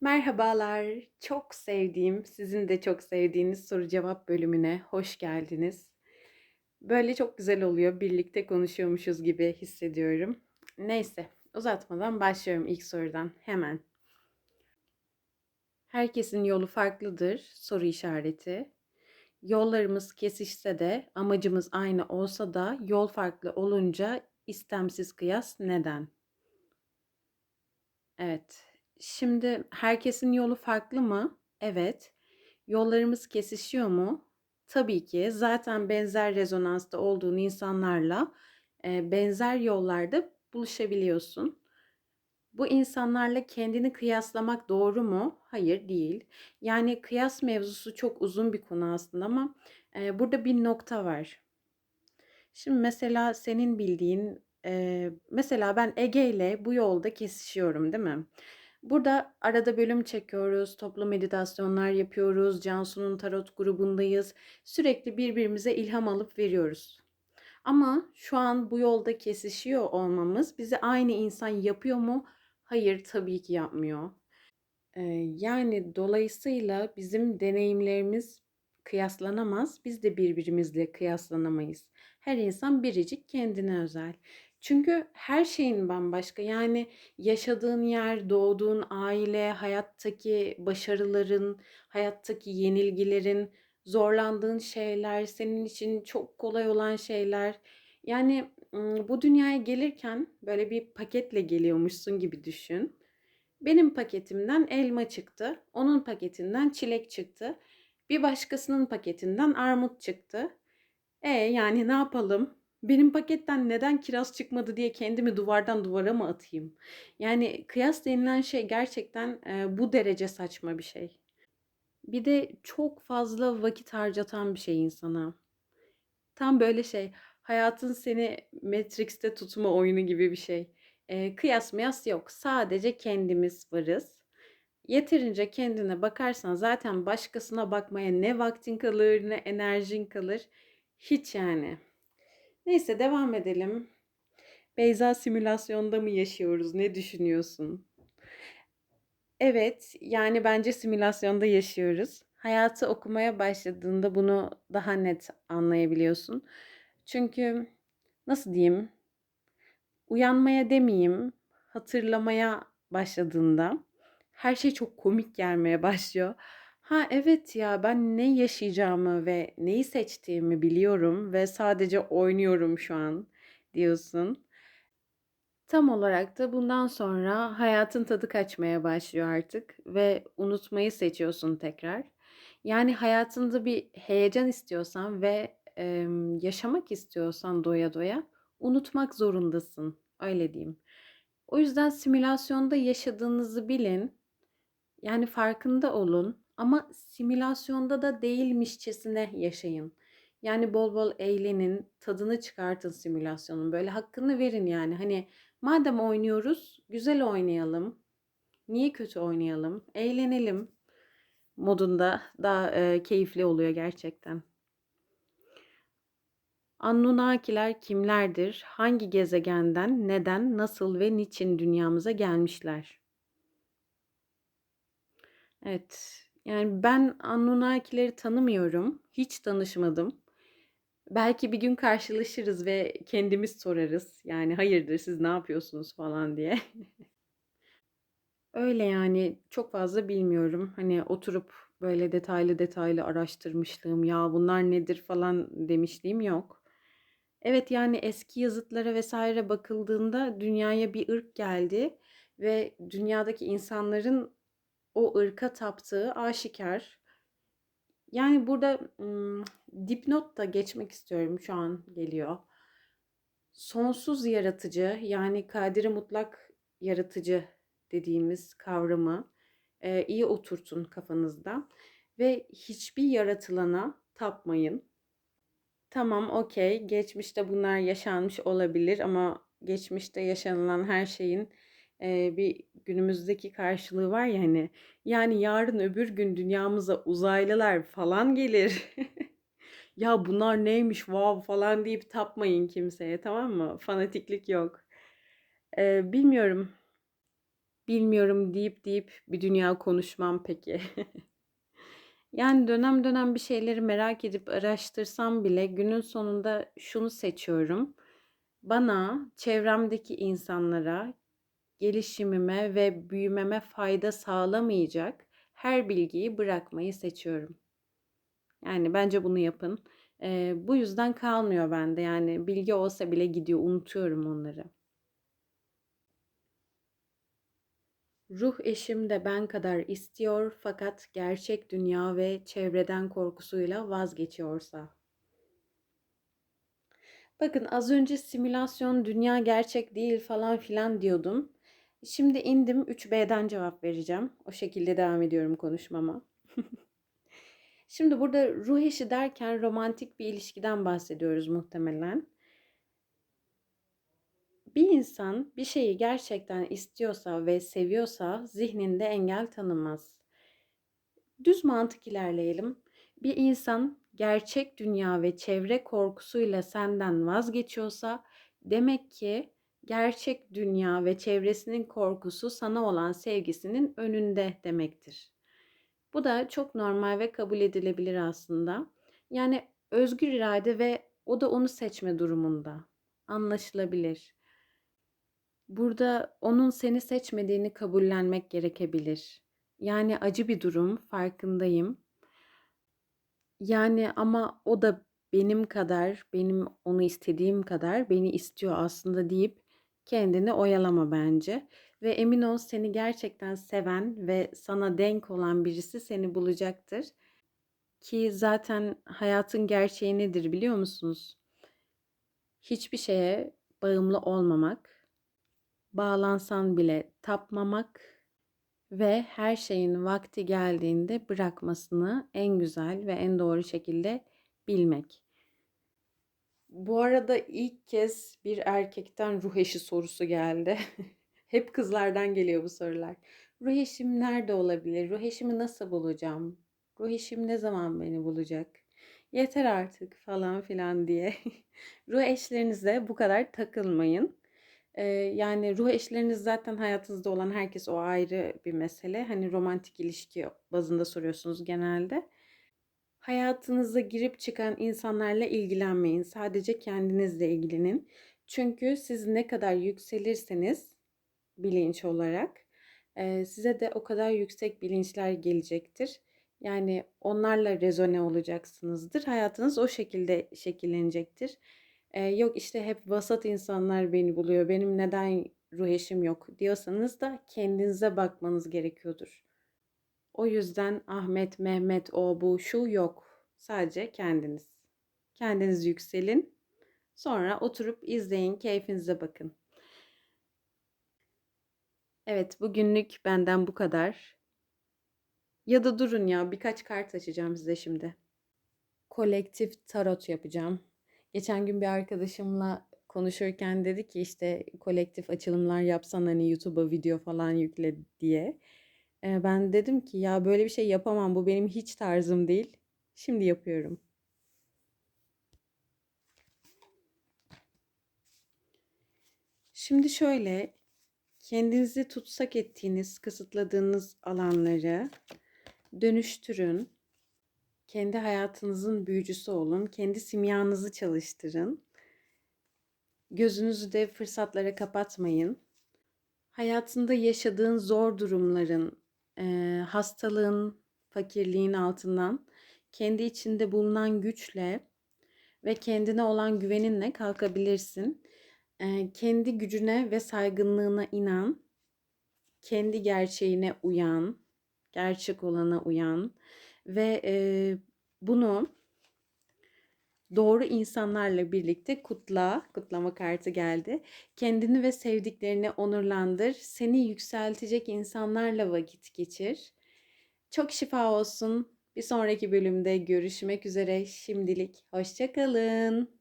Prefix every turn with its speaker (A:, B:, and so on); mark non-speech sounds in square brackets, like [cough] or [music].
A: Merhabalar. Çok sevdiğim, sizin de çok sevdiğiniz soru cevap bölümüne hoş geldiniz. Böyle çok güzel oluyor. Birlikte konuşuyormuşuz gibi hissediyorum. Neyse, uzatmadan başlıyorum ilk sorudan hemen. Herkesin yolu farklıdır. Soru işareti. Yollarımız kesişse de, amacımız aynı olsa da yol farklı olunca istemsiz kıyas neden? Evet. Şimdi herkesin yolu farklı mı? Evet. Yollarımız kesişiyor mu? Tabii ki. Zaten benzer rezonansta olduğun insanlarla benzer yollarda buluşabiliyorsun. Bu insanlarla kendini kıyaslamak doğru mu? Hayır, değil. Yani kıyas mevzusu çok uzun bir konu aslında ama e, burada bir nokta var. Şimdi mesela senin bildiğin, e, mesela ben Ege ile bu yolda kesişiyorum, değil mi? Burada arada bölüm çekiyoruz, toplu meditasyonlar yapıyoruz, Cansu'nun tarot grubundayız. Sürekli birbirimize ilham alıp veriyoruz. Ama şu an bu yolda kesişiyor olmamız bizi aynı insan yapıyor mu? Hayır, tabii ki yapmıyor. Ee, yani dolayısıyla bizim deneyimlerimiz kıyaslanamaz. Biz de birbirimizle kıyaslanamayız. Her insan biricik kendine özel. Çünkü her şeyin bambaşka. Yani yaşadığın yer, doğduğun aile, hayattaki başarıların, hayattaki yenilgilerin, zorlandığın şeyler, senin için çok kolay olan şeyler. Yani bu dünyaya gelirken böyle bir paketle geliyormuşsun gibi düşün. Benim paketimden elma çıktı. Onun paketinden çilek çıktı. Bir başkasının paketinden armut çıktı. E yani ne yapalım? Benim paketten neden kiraz çıkmadı diye kendimi duvardan duvara mı atayım? Yani kıyas denilen şey gerçekten e, bu derece saçma bir şey. Bir de çok fazla vakit harcatan bir şey insana. Tam böyle şey, hayatın seni Matrix'te tutma oyunu gibi bir şey. E, kıyas mıyas yok. Sadece kendimiz varız. Yeterince kendine bakarsan zaten başkasına bakmaya ne vaktin kalır ne enerjin kalır. Hiç yani. Neyse devam edelim. Beyza simülasyonda mı yaşıyoruz? Ne düşünüyorsun? Evet, yani bence simülasyonda yaşıyoruz. Hayatı okumaya başladığında bunu daha net anlayabiliyorsun. Çünkü nasıl diyeyim? Uyanmaya demeyeyim, hatırlamaya başladığında her şey çok komik gelmeye başlıyor. Ha evet ya ben ne yaşayacağımı ve neyi seçtiğimi biliyorum ve sadece oynuyorum şu an diyorsun. Tam olarak da bundan sonra hayatın tadı kaçmaya başlıyor artık ve unutmayı seçiyorsun tekrar. Yani hayatında bir heyecan istiyorsan ve e, yaşamak istiyorsan doya doya unutmak zorundasın. Öyle diyeyim. O yüzden simülasyonda yaşadığınızı bilin. Yani farkında olun ama simülasyonda da değilmişçesine yaşayın. Yani bol bol eğlenin, tadını çıkartın simülasyonun. Böyle hakkını verin yani. Hani madem oynuyoruz, güzel oynayalım. Niye kötü oynayalım? Eğlenelim modunda daha e, keyifli oluyor gerçekten. Anunnakiler kimlerdir? Hangi gezegenden, neden, nasıl ve niçin dünyamıza gelmişler? Evet, yani ben Anunnakileri tanımıyorum. Hiç tanışmadım. Belki bir gün karşılaşırız ve kendimiz sorarız. Yani hayırdır siz ne yapıyorsunuz falan diye. [laughs] Öyle yani çok fazla bilmiyorum. Hani oturup böyle detaylı detaylı araştırmışlığım ya bunlar nedir falan demişliğim yok. Evet yani eski yazıtlara vesaire bakıldığında dünyaya bir ırk geldi ve dünyadaki insanların o ırka taptığı aşikar. Yani burada ım, dipnot da geçmek istiyorum şu an geliyor. Sonsuz yaratıcı yani kadiri mutlak yaratıcı dediğimiz kavramı e, iyi oturtun kafanızda ve hiçbir yaratılana tapmayın. Tamam, okey. Geçmişte bunlar yaşanmış olabilir ama geçmişte yaşanılan her şeyin e, bir günümüzdeki karşılığı var ya hani. Yani yarın öbür gün dünyamıza uzaylılar falan gelir. [laughs] ya bunlar neymiş wow falan deyip tapmayın kimseye tamam mı? Fanatiklik yok. E, bilmiyorum. bilmiyorum deyip deyip bir dünya konuşmam peki. [laughs] Yani dönem dönem bir şeyleri merak edip araştırsam bile günün sonunda şunu seçiyorum. Bana, çevremdeki insanlara, gelişimime ve büyümeme fayda sağlamayacak her bilgiyi bırakmayı seçiyorum. Yani bence bunu yapın. Eee, bu yüzden kalmıyor bende. Yani bilgi olsa bile gidiyor, unutuyorum onları. Ruh eşim de ben kadar istiyor fakat gerçek dünya ve çevreden korkusuyla vazgeçiyorsa. Bakın az önce simülasyon, dünya gerçek değil falan filan diyordum. Şimdi indim 3B'den cevap vereceğim. O şekilde devam ediyorum konuşmama. [laughs] Şimdi burada ruh eşi derken romantik bir ilişkiden bahsediyoruz muhtemelen. Bir insan bir şeyi gerçekten istiyorsa ve seviyorsa zihninde engel tanımaz. Düz mantık ilerleyelim. Bir insan gerçek dünya ve çevre korkusuyla senden vazgeçiyorsa demek ki gerçek dünya ve çevresinin korkusu sana olan sevgisinin önünde demektir. Bu da çok normal ve kabul edilebilir aslında. Yani özgür irade ve o da onu seçme durumunda. Anlaşılabilir. Burada onun seni seçmediğini kabullenmek gerekebilir. Yani acı bir durum, farkındayım. Yani ama o da benim kadar, benim onu istediğim kadar beni istiyor aslında deyip kendini oyalama bence. Ve emin ol seni gerçekten seven ve sana denk olan birisi seni bulacaktır. Ki zaten hayatın gerçeği nedir biliyor musunuz? Hiçbir şeye bağımlı olmamak, bağlansan bile tapmamak ve her şeyin vakti geldiğinde bırakmasını en güzel ve en doğru şekilde bilmek. Bu arada ilk kez bir erkekten ruh eşi sorusu geldi. [laughs] Hep kızlardan geliyor bu sorular. Ruh eşim nerede olabilir? Ruh eşimi nasıl bulacağım? Ruh eşim ne zaman beni bulacak? Yeter artık falan filan diye. [laughs] ruh eşlerinize bu kadar takılmayın. Ee, yani ruh eşleriniz zaten hayatınızda olan herkes o ayrı bir mesele. Hani romantik ilişki bazında soruyorsunuz genelde. Hayatınıza girip çıkan insanlarla ilgilenmeyin. Sadece kendinizle ilgilenin. Çünkü siz ne kadar yükselirseniz bilinç olarak e, size de o kadar yüksek bilinçler gelecektir. Yani onlarla rezone olacaksınızdır. Hayatınız o şekilde şekillenecektir. Ee, yok işte hep vasat insanlar beni buluyor. Benim neden ruh eşim yok diyorsanız da kendinize bakmanız gerekiyordur. O yüzden Ahmet, Mehmet, o, bu, şu yok. Sadece kendiniz. Kendiniz yükselin. Sonra oturup izleyin, keyfinize bakın. Evet, bugünlük benden bu kadar. Ya da durun ya, birkaç kart açacağım size şimdi. Kolektif tarot yapacağım. Geçen gün bir arkadaşımla konuşurken dedi ki işte kolektif açılımlar yapsan hani YouTube'a video falan yükle diye. Ben dedim ki ya böyle bir şey yapamam bu benim hiç tarzım değil. Şimdi yapıyorum. Şimdi şöyle kendinizi tutsak ettiğiniz, kısıtladığınız alanları dönüştürün kendi hayatınızın büyücüsü olun. Kendi simyanızı çalıştırın. Gözünüzü de fırsatlara kapatmayın. Hayatında yaşadığın zor durumların, e, hastalığın, fakirliğin altından kendi içinde bulunan güçle ve kendine olan güveninle kalkabilirsin. E, kendi gücüne ve saygınlığına inan. Kendi gerçeğine uyan, gerçek olana uyan ve e, bunu doğru insanlarla birlikte kutla, kutlama kartı geldi. Kendini ve sevdiklerini onurlandır. Seni yükseltecek insanlarla vakit geçir. Çok şifa olsun. Bir sonraki bölümde görüşmek üzere. Şimdilik hoşçakalın.